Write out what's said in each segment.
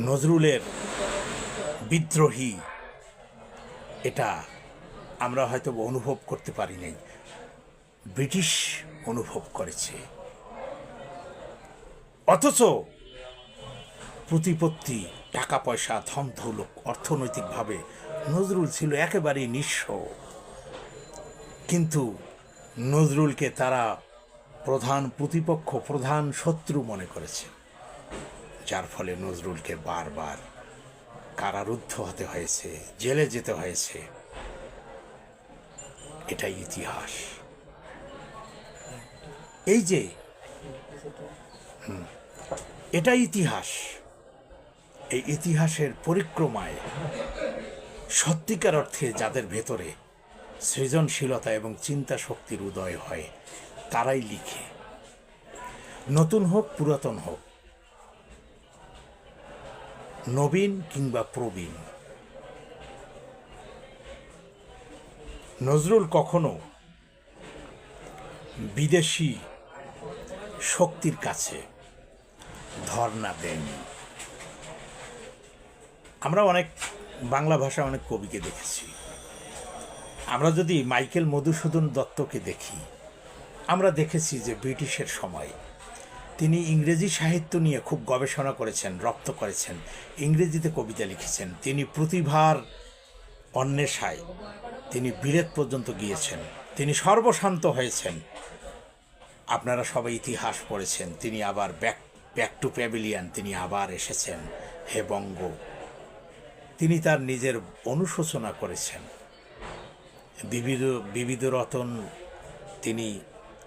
নজরুলের বিদ্রোহী, এটা আমরা হয়তো অনুভব করতে পারি নাই ব্রিটিশ অনুভব করেছে। অথচ প্রতিপত্তি টাকা পয়সা ধন দৌলত অর্থনৈতিকভাবে নজরুল ছিল একেবারেই নিঃস্ব। কিন্তু নজরুলকে তারা প্রধান প্রতিপক্ষ, প্রধান শত্রু মনে করেছে। যার ফলে নজরুলকে বারবার কারারুদ্ধ হতে হয়েছে, জেলে যেতে হয়েছে। এটাই ইতিহাস। এই যে এটাই ইতিহাস। এই ইতিহাসের পরিক্রমায় সত্যিকার অর্থে যাদের ভেতরে সৃজনশীলতা এবং চিন্তা শক্তির উদয় হয়, তারাই লিখে। নতুন হোক, পুরাতন হোক নবীন কিংবা প্রবীণ। নজরুল কখনো বিদেশি শক্তির কাছে ধর্ণা দেয়নি আমরা অনেক বাংলা ভাষা অনেক কবিকে দেখেছি। আমরা যদি মাইকেল মধুসূদন দত্তকে দেখি, আমরা দেখেছি যে ব্রিটিশের সময় তিনি ইংরেজি সাহিত্য নিয়ে খুব গবেষণা করেছেন, রপ্ত করেছেন। ইংরেজিতে কবিতা লিখেছেন। তিনি প্রতিভার অন্বেষায় তিনি বিলেত পর্যন্ত গিয়েছেন। তিনি সর্বশান্ত হয়েছেন। আপনারা সবাই ইতিহাস পড়েছেন। তিনি আবার ব্যাক ব্যাক টু প্যাভিলিয়ান তিনি আবার এসেছেন। হে বঙ্গ। তিনি তার নিজের অনুশোচনা করেছেন। বিবিধ বিবিধ রতন তিনি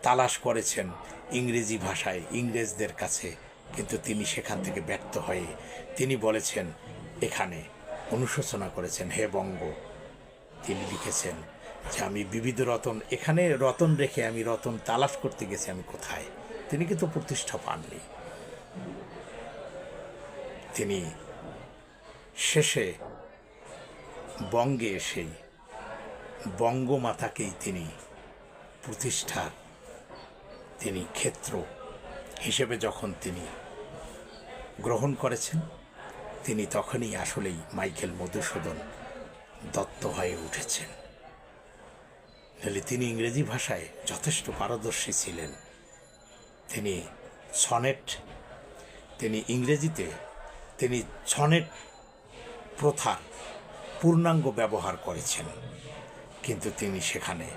তালাশ করেছেন। ইংরেজি ভাষায় ইংরেজদের কাছে, কিন্তু তিনি সেখান থেকে ব্যর্থ হয়ে তিনি বলেছেন, এখানে অনুশোচনা করেছেন হে বঙ্গ। তিনি লিখেছেন, যে আমি বিবিধ রতন, এখানে রতন রেখে আমি রতন তালাশ করতে গেছি, আমি কোথায়? তিনি কিন্তু প্রতিষ্ঠা পাননি। তিনি শেষে বঙ্গে এসেই বঙ্গমাতাকেই তিনি প্রতিষ্ঠার তিনি ক্ষেত্র হিসেবে যখন তিনি গ্রহণ করেছেন, তিনি তখনই আসলেই মাইকেল মধুসূদন দত্ত হয়ে উঠেছেন। নাহলে তিনি ইংরেজি ভাষায় যথেষ্ট পারদর্শী ছিলেন। তিনি সনেট, তিনি ইংরেজিতে, তিনি সনেট প্রথার পূর্ণাঙ্গ ব্যবহার করেছেন, কিন্তু তিনি সেখানে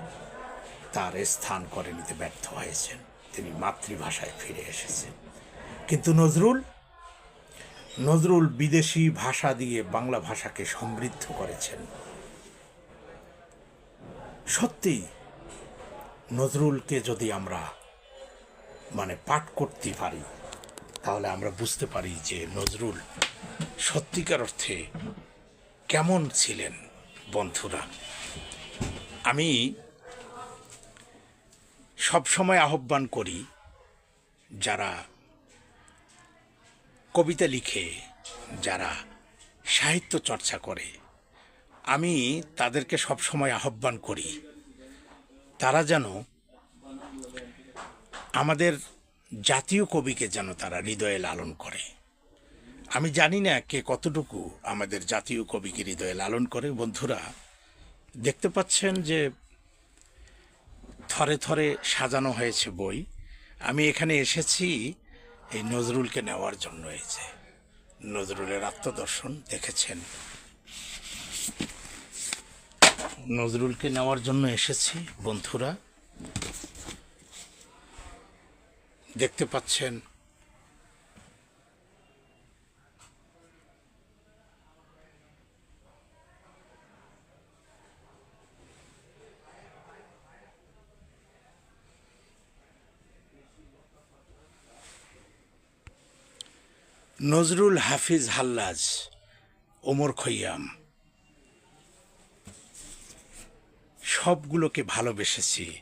তার স্থান করে নিতে ব্যর্থ হয়েছেন। তিনি মাতৃভাষায় ফিরে এসেছেন। কিন্তু নজরুল? নজরুল বিদেশি ভাষা দিয়ে বাংলা ভাষাকে সমৃদ্ধ করেছেন। সত্যি নজরুলকে যদি আমরা মানে পাঠ করতে পারি, তাহলে আমরা বুঝতে পারি যে নজরুল সত্যিকার অর্থে কেমন ছিলেন বন্ধুরা। আমি সবসময় আহ্বান করি যারা কবিতা লিখে, যারা সাহিত্য চর্চা করে, আমি তাদেরকে সবসময় আহ্বান করি। তারা যেন আমাদের জাতীয় কবিকে যেন তারা হৃদয়ে লালন করে। আমি জানি না কে কতটুকু আমাদের জাতীয় কবিকে হৃদয়ে লালন করে। বন্ধুরা, দেখতে পাচ্ছেন যে থরে থরে সাজানো হয়েছে বই। আমি এখানে এসেছি এই নজরুলকে নেওয়ার জন্য এই যে নজরুলের আত্মদর্শন দেখেছেন। নজরুলকে নেওয়ার জন্য এসেছি, বন্ধুরা। দেখতে পাচ্ছেন নজরুল হাফিজ হাল্লাজ, ওমর খৈয়াম। সবগুলোকে ভালোবেসেছি,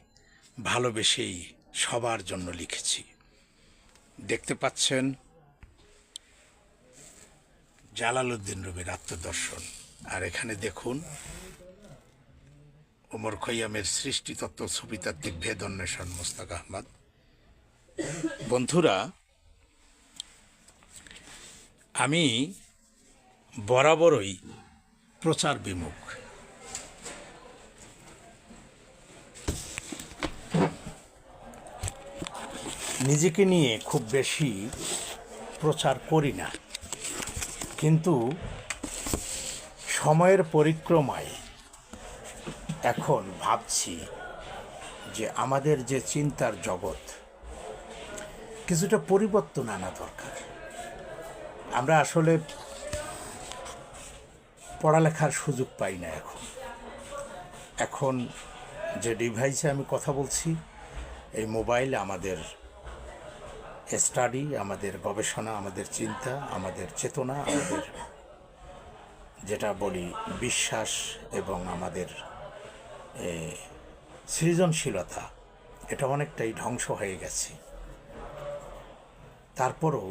ভালোবেসেই সবার জন্য লিখেছি। দেখতে পাচ্ছেন, জালালউদ্দিন রবির আত্মদর্শন। আর এখানে দেখুন, ওমর খৈয়ামের সৃষ্টিতত্ত্ব, ছবিতাত্ত্বিক ভেদ অন্বেষণ, মোস্তাক আহমদ। বন্ধুরা আমি বরাবরই প্রচার বিমুখ। নিজেকে নিয়ে খুব বেশি প্রচার করি না। কিন্তু সময়ের পরিক্রমায় এখন ভাবছি যে আমাদের যে চিন্তার জগৎ, কিছুটা পরিবর্তন আনা দরকার। আমরা আসলে পড়ালেখার সুযোগ পাই না এখন। এখন যে ডিভাইসে আমি কথা বলছি, এই মোবাইল আমাদের স্টাডি আমাদের গবেষণা, আমাদের চিন্তা, আমাদের চেতনা, আমাদের যেটা বলি বিশ্বাস এবং আমাদের সৃজনশীলতা, এটা অনেকটাই ধ্বংস হয়ে গেছে। তারপরও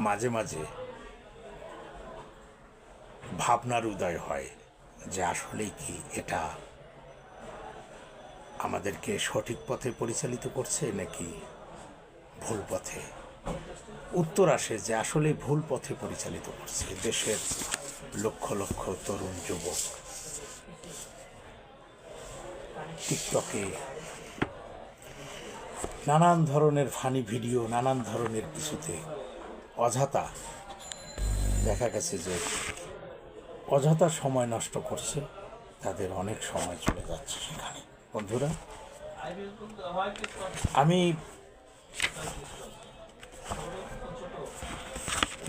মাঝে মাঝে ভাবনার উদয় হয় যে আসলেই কি এটা আমাদেরকে সঠিক পথে পরিচালিত করছে নাকি ভুল পথে? উত্তর আসে যে আসলে ভুল পথে পরিচালিত করছে দেশের লক্ষ লক্ষ তরুণ যুবক। টিকটকে নানান ধরনের ফানি ভিডিও, নানান ধরনের কিছুতে অযথা। দেখা গেছে যে অযথা সময় নষ্ট করছে, তাদের অনেক সময় চলে যাচ্ছে সেখানে। বন্ধুরা, আমি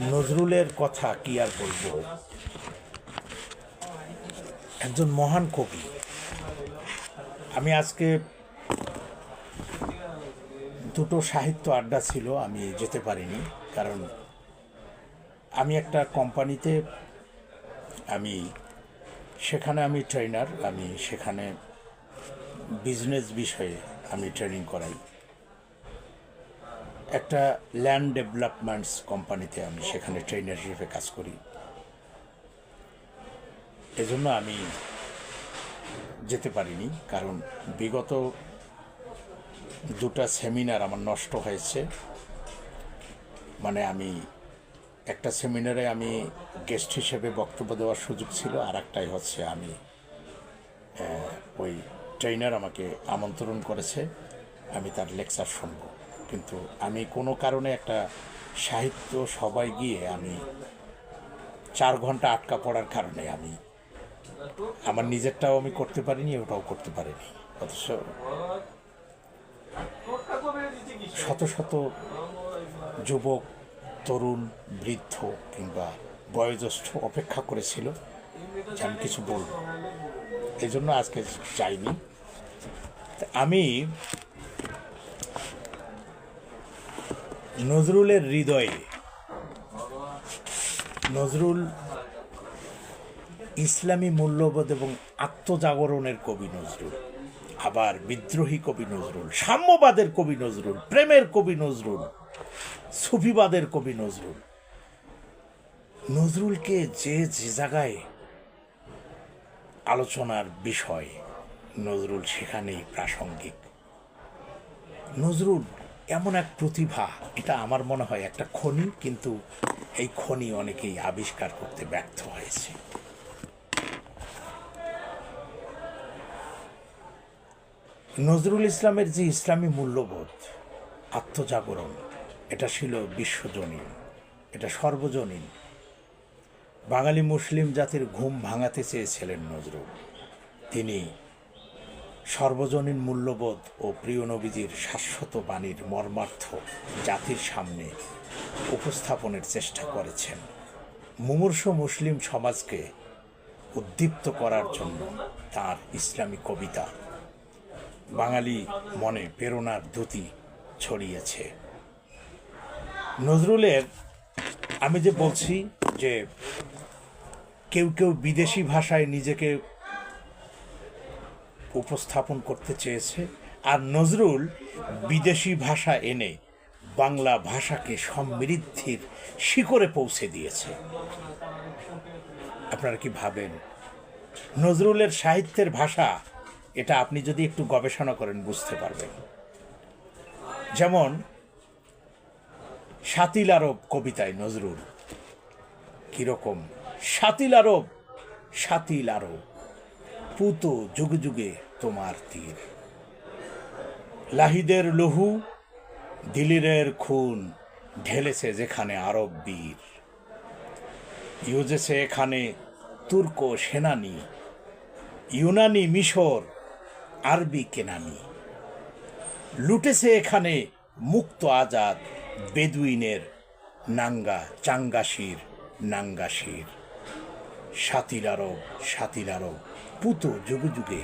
নজরুলের কথা কি আর বলব? একজন মহান কবি। আমি আজকে দুটো সাহিত্য আড্ডা ছিল, আমি যেতে পারিনি। কারণ আমি একটা কোম্পানিতে, আমি সেখানে আমি ট্রেনার আমি সেখানে বিজনেস বিষয়ে আমি ট্রেনিং করাই। একটা ল্যান্ড ডেভেলপমেন্টস কোম্পানিতে আমি সেখানে ট্রেনার হিসেবে কাজ করি। এজন্য আমি যেতে পারিনি, কারণ বিগত দুটা সেমিনার আমার নষ্ট হয়েছে। মানে আমি একটা সেমিনারে আমি গেস্ট হিসেবে বক্তব্য দেওয়ার সুযোগ ছিল আর একটাই হচ্ছে আমি ওই ট্রেনার আমাকে আমন্ত্রণ করেছে, আমি তার লেকচার শুনব। কিন্তু আমি কোনো কারণে একটা সাহিত্য সবাই গিয়ে আমি চার ঘণ্টা আটকা পড়ার কারণে আমি আমার নিজেরটাও আমি করতে পারিনি, ওটাও করতে পারিনি। অথচ শত শত যুবক, তরুণ, বৃদ্ধ কিংবা বয়োজ্যেষ্ঠ অপেক্ষা করেছিল যে আমি কিছু বলব। এই জন্য আজকে চাইনি আমি নজরুলের হৃদয়ে, নজরুল ইসলামী মূল্যবোধ এবং আত্মজাগরণের কবি নজরুল। আবার বিদ্রোহী কবি নজরুল, সাম্যবাদের কবি নজরুল, প্রেমের কবি নজরুল, সুফিবাদের কবি নজরুল। নজরুলকে যে যে জায়গায় আলোচনার বিষয়, নজরুল সেখানেই প্রাসঙ্গিক। নজরুল এমন এক প্রতিভা, এটা আমার মনে হয় একটা খনি, কিন্তু এই খনি অনেকেই আবিষ্কার করতে ব্যর্থ হয়েছে। নজরুল ইসলামের যে ইসলামী মূল্যবোধ, আত্মজাগরণ, এটা ছিল বিশ্বজনীন, এটা সর্বজনীন। বাঙালি মুসলিম জাতির ঘুম ভাঙাতে চেয়েছিলেন নজরুল। তিনি সর্বজনীন মূল্যবোধ ও প্রিয় নবীজির শাশ্বত বাণীর মর্মার্থ জাতির সামনে উপস্থাপনের চেষ্টা করেছেন। মুমূর্ষ মুসলিম সমাজকে উদ্দীপ্ত করার জন্য তার ইসলামী কবিতা বাঙালি মনে প্রেরণার দ্যুতি ছড়িয়েছে। নজরুলের, আমি যে বলছি যে কেউ কেউ বিদেশি ভাষায় নিজেকে উপস্থাপন করতে চেয়েছে, আর নজরুল বিদেশি ভাষা এনে বাংলা ভাষাকে সমৃদ্ধির শিখরে পৌঁছে দিয়েছে। আপনারা কি ভাবেন? নজরুলের সাহিত্যের ভাষা এটা আপনি যদি একটু গবেষণা করেন, বুঝতে পারবেন। যেমন সাতিল আরব কবিতায় নজরুল, কীরকম সাতিল আরব সাতিল আরব, পুত যুগে যুগে তোমার তীর। লাহিদের লহু, দিলিরের খুন, ঢেলেছে যেখানে আরব বীর। ইউজেছে এখানে তুর্ক সেনানি, ইউনানি মিশর আরবি কেনানি। লুটেছে এখানে মুক্ত আজাদ বেদুইনের নাঙ্গা চাঙ্গাসির নাঙ্গাসির সাতির আরব সাতির আরব, পুতো যুগে যুগে